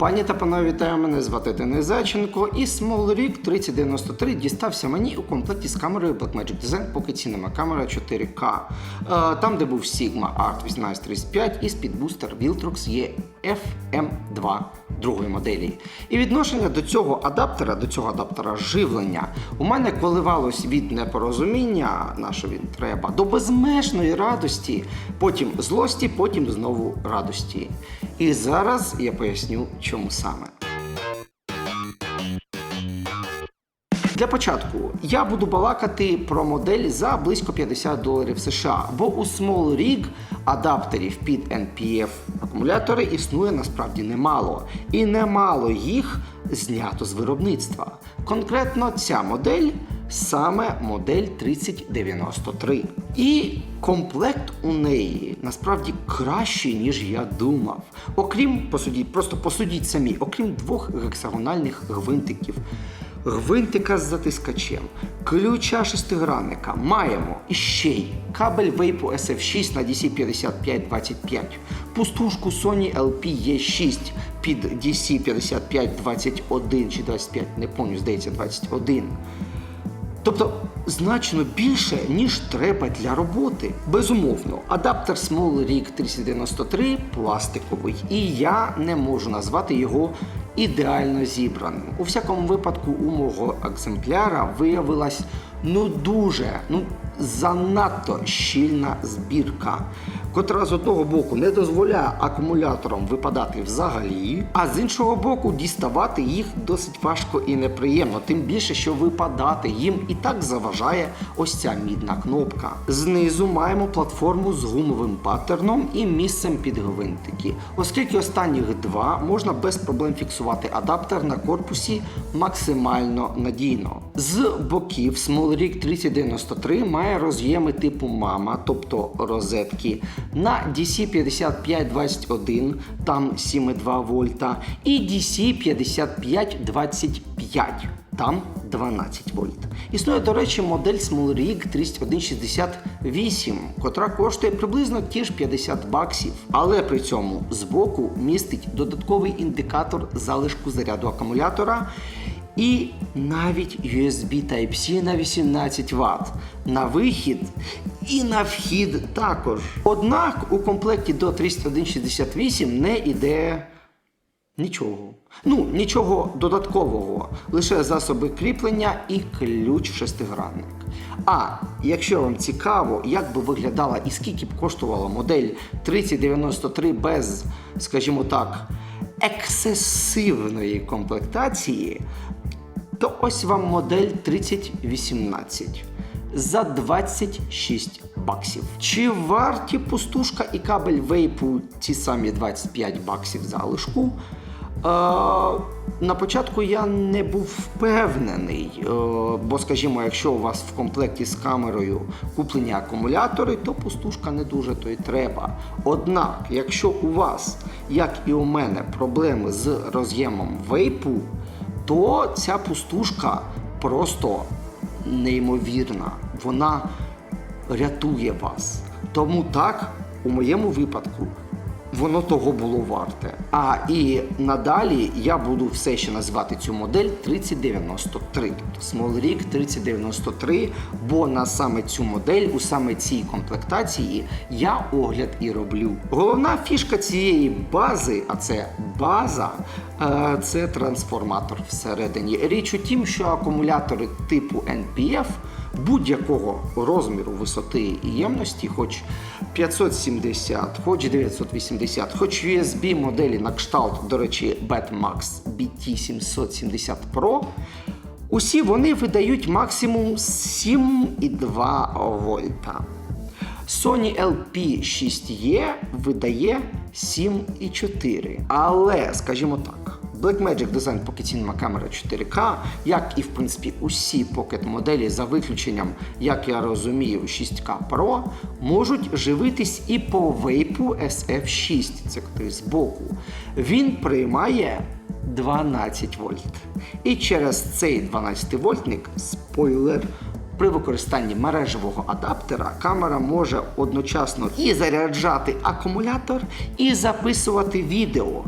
Пані та панове, вітаю мене звати Денис Зайченко і Small Rig 3093 дістався мені у комплекті з камерою Blackmagic Design Pocket Cinema камера 4K. Е, Там, де був Sigma Art 1835 і спідбустер Viltrox EFM2 другої моделі. І відношення до цього адаптера, до цього адаптера живлення, у мене коливалось від непорозуміння, на що він треба, до безмежної радості, потім злості, потім знову радості. І зараз я поясню, чому саме. Для початку я буду балакати про модель за близько 50 доларів США, бо у Small Rig адаптерів під NPF акумулятори існує насправді немало, і немало їх знято з виробництва. Конкретно ця модель саме модель 3093. І комплект у неї насправді кращий, ніж я думав. Окрім посудіть, просто посудіть самі, окрім двох гексагональних гвинтиків гвинтика з затискачем, ключа шестигранника маємо іще й кабель вейпу SF6 на DC5525, пустушку Sony LP-E6 під DC5521 чи 25, не пам'ятаю, здається, 21. Тобто значно більше, ніж треба для роботи. Безумовно, адаптер Small Rig 3093 пластиковий, і я не можу назвати його ідеально зібраним. У всякому випадку, у мого екземпляра виявилась ну дуже, ну занадто щільна збірка, котра з одного боку не дозволяє акумуляторам випадати взагалі, а з іншого боку діставати їх досить важко і неприємно, тим більше, що випадати їм і так заважає ось ця мідна кнопка. Знизу маємо платформу з гумовим паттерном і місцем під гвинтики, оскільки останніх два можна без проблем фіксувати адаптер на корпусі максимально надійно. З боків SmallRig 3093 має роз'єми типу мама, тобто розетки, на DC5521, там 7,2 вольта, і DC5525, там 12 вольт. Існує, до речі, модель SmallRig 3168, котра коштує приблизно ті ж 50 баксів, але при цьому збоку містить додатковий індикатор залишку заряду акумулятора і навіть USB Type-C на 18 Вт на вихід і на вхід також. Однак у комплекті до 3168 не іде Нічого. Ну, нічого додаткового, лише засоби кріплення і ключ шестигранник. А якщо вам цікаво, як би виглядала і скільки б коштувала модель 3093 без, скажімо так, ексцесивної комплектації, то ось вам модель 3018 за 26 баксів. Чи варті пустушка і кабель вейпу ті самі 25 баксів залишку? Е, на початку я не був впевнений, е, бо, скажімо, якщо у вас в комплекті з камерою куплені акумулятори, то пустушка не дуже то й треба. Однак, якщо у вас, як і у мене, проблеми з роз'ємом вейпу, то ця пустушка просто неймовірна. Вона рятує вас. Тому так, у моєму випадку, воно того було варте. А і надалі я буду все ще називати цю модель 3093, тобто Small Rig 3093, бо на саме цю модель, у саме цій комплектації, я огляд і роблю. Головна фішка цієї бази, а це база, е, це трансформатор всередині. Річ у тім, що акумулятори типу NPF будь-якого розміру висоти і ємності, хоч 570, хоч 980, хоч USB моделі на кшталт, до речі, Betmax BT770 Pro, усі вони видають максимум 7,2 вольта. Sony LP6E видає 7,4. Але, скажімо так, Blackmagic Design Pocket Cinema камера 4K, як і в принципі усі Pocket моделі, за виключенням, як я розумію, 6K Pro, можуть живитись і по вейпу SF6, це котрий збоку. Він приймає 12 вольт. І через цей 12 вольтник, спойлер, при використанні мережевого адаптера камера може одночасно і заряджати акумулятор, і записувати відео.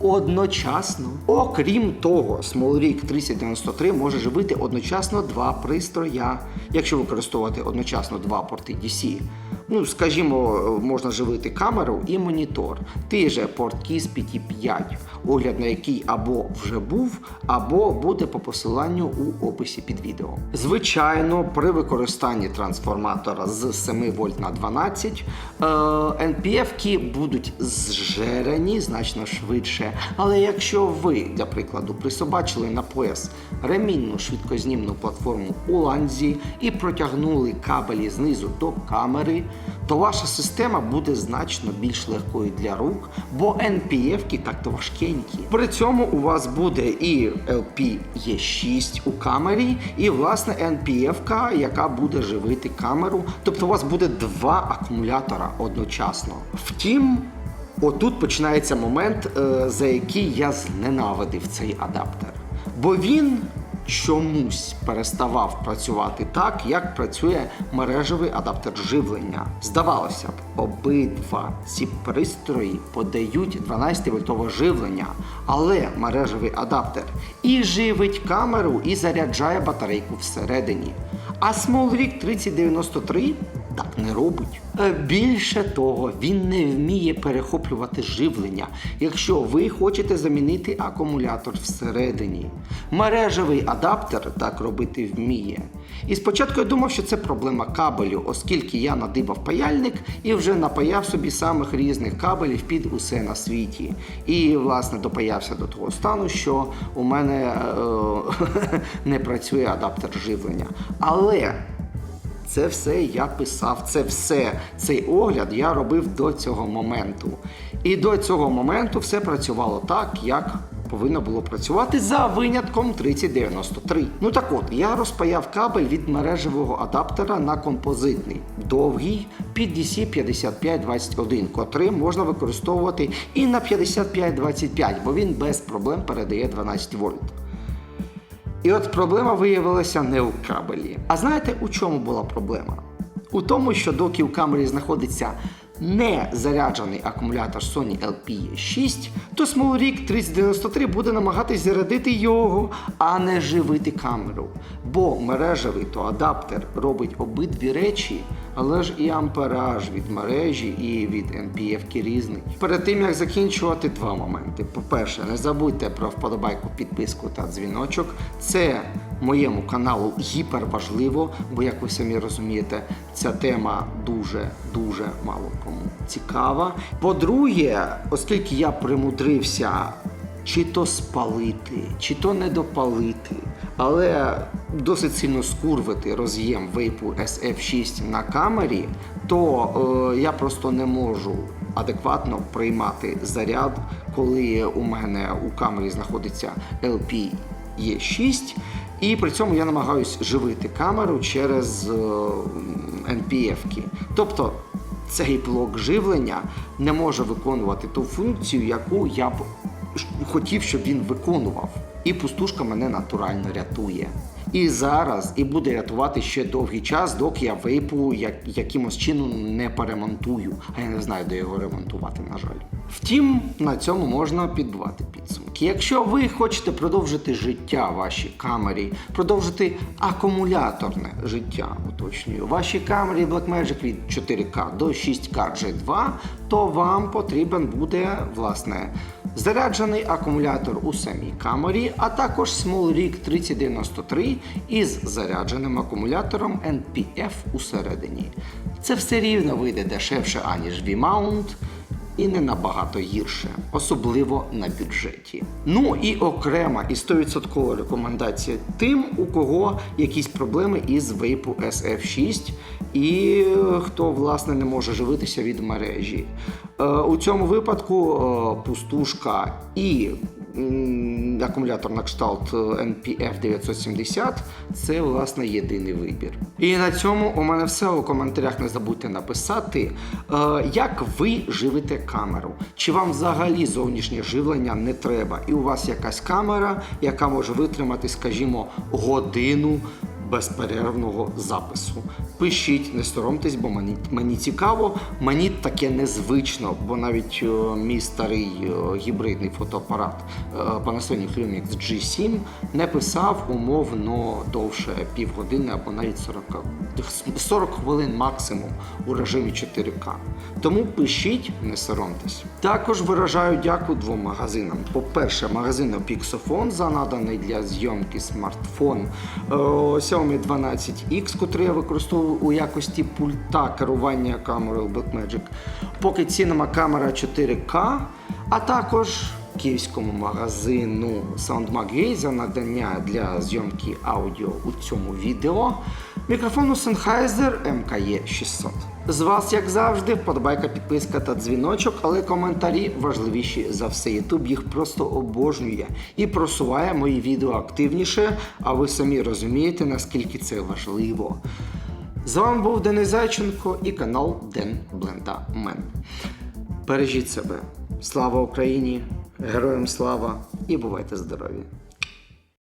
Одночасно. Окрім того, SmallRig 3093 може живити одночасно два пристроя, якщо використовувати одночасно два порти DC. Ну, скажімо, можна живити камеру і монітор. Ти же порт-кіз PT5, огляд на який або вже був, або буде по посиланню у описі під відео. Звичайно, при використанні трансформатора з 7 вольт на 12 е, NPF-ки будуть зжерені значно швидше. Але якщо ви, для прикладу, присобачили на пояс ремінну швидкознімну платформу у ланзі і протягнули кабелі знизу до камери, то ваша система буде значно більш легкою для рук, бо NPF-ки так-то важкенькі. При цьому у вас буде і LP-E6 у камері, і власне NPF-ка, яка буде живити камеру. Тобто у вас буде два акумулятора одночасно. Втім, отут починається момент, е, за який я зненавидив цей адаптер. Бо він чомусь переставав працювати так, як працює мережевий адаптер живлення. Здавалося б, обидва ці пристрої подають 12-вольтове живлення, але мережевий адаптер і живить камеру, і заряджає батарейку всередині. А SmallRig 3093 так не робить. Е, Більше того, він не вміє перехоплювати живлення, якщо ви хочете замінити акумулятор всередині. Мережевий адаптер так робити вміє. І спочатку я думав, що це проблема кабелю, оскільки я надибав паяльник і вже напаяв собі самих різних кабелів під усе на світі. І, власне, допаявся до того стану, що у мене е- не працює адаптер живлення. Але це все я писав, це все, цей огляд я робив до цього моменту. І до цього моменту все працювало так, як повинно було працювати за винятком 3093. Ну так от, я розпаяв кабель від мережевого адаптера на композитний, довгий під DC 5521, котрий можна використовувати і на 5525, бо він без проблем передає 12 вольт. І от проблема виявилася не у кабелі. А знаєте, у чому була проблема? У тому, що доки у камері знаходиться не заряджений акумулятор Sony LP6, то SmallRig 3093 буде намагатись зарядити його, а не живити камеру. Бо мережевий то адаптер робить обидві речі, але ж і ампераж від мережі і від NPF різний. Перед тим як закінчувати два моменти. По-перше, не забудьте про вподобайку, підписку та дзвіночок. Це моєму каналу гіпер важливо, бо як ви самі розумієте, ця тема дуже дуже мало кому цікава. По-друге, оскільки я примудрився чи то спалити, чи то не допалити, але досить сильно скурвити роз'єм вейпу SF6 на камері, то е, я просто не можу адекватно приймати заряд, коли у мене у камері знаходиться LP Е6, і при цьому я намагаюсь живити камеру через е, NPF-ки. Тобто цей блок живлення не може виконувати ту функцію, яку я б хотів, щоб він виконував. І пустушка мене натурально рятує. І зараз, і буде рятувати ще довгий час, доки я вейпу як, якимось чином не поремонтую. А я не знаю, де його ремонтувати, на жаль. Втім, на цьому можна підбивати підсумки. Якщо ви хочете продовжити життя вашій камері, продовжити акумуляторне життя, уточнюю, вашій камері Blackmagic від 4К до 6К G2, то вам потрібен буде власне заряджений акумулятор у самій камері, а також SmallRig 3093 із зарядженим акумулятором NPF усередині. Це все рівно вийде дешевше, аніж V-Mount і не набагато гірше, особливо на бюджеті. Ну і окрема і 100% рекомендація тим, у кого якісь проблеми із вейпу SF6 і е, хто власне не може живитися від мережі. Е, У цьому випадку е, пустушка і акумулятор на кшталт е, NPF 970 це власне єдиний вибір. І на цьому у мене все. У коментарях не забудьте написати, е, як ви живите камеру. Чи вам взагалі зовнішнє живлення не треба? І у вас якась камера, яка може витримати, скажімо, годину безперервного запису. Пишіть, не соромтесь, бо мені, мені цікаво. Мені таке незвично, бо навіть е, мій старий е, гібридний фотоапарат е, Panasonic Lumix G7 не писав умовно довше півгодини або навіть 40, 40 хвилин максимум у режимі 4К. Тому пишіть, не соромтесь. Також виражаю дяку двом магазинам. По-перше, магазину Pixophone за наданий для зйомки смартфон е, Xiaomi 12X, котрий я використовую у якості пульта керування камерою Blackmagic, поки Cinema камера 4K, а також київському магазину SoundMag за надання для зйомки аудіо у цьому відео. Мікрофону Sennheiser MKE 600. З вас, як завжди, вподобайка, підписка та дзвіночок, але коментарі важливіші за все. Ютуб їх просто обожнює і просуває мої відео активніше, а ви самі розумієте, наскільки це важливо. З вами був Денис Зайченко і канал Ден Бленда Мен. Бережіть себе. Слава Україні! Героям слава і бувайте здорові!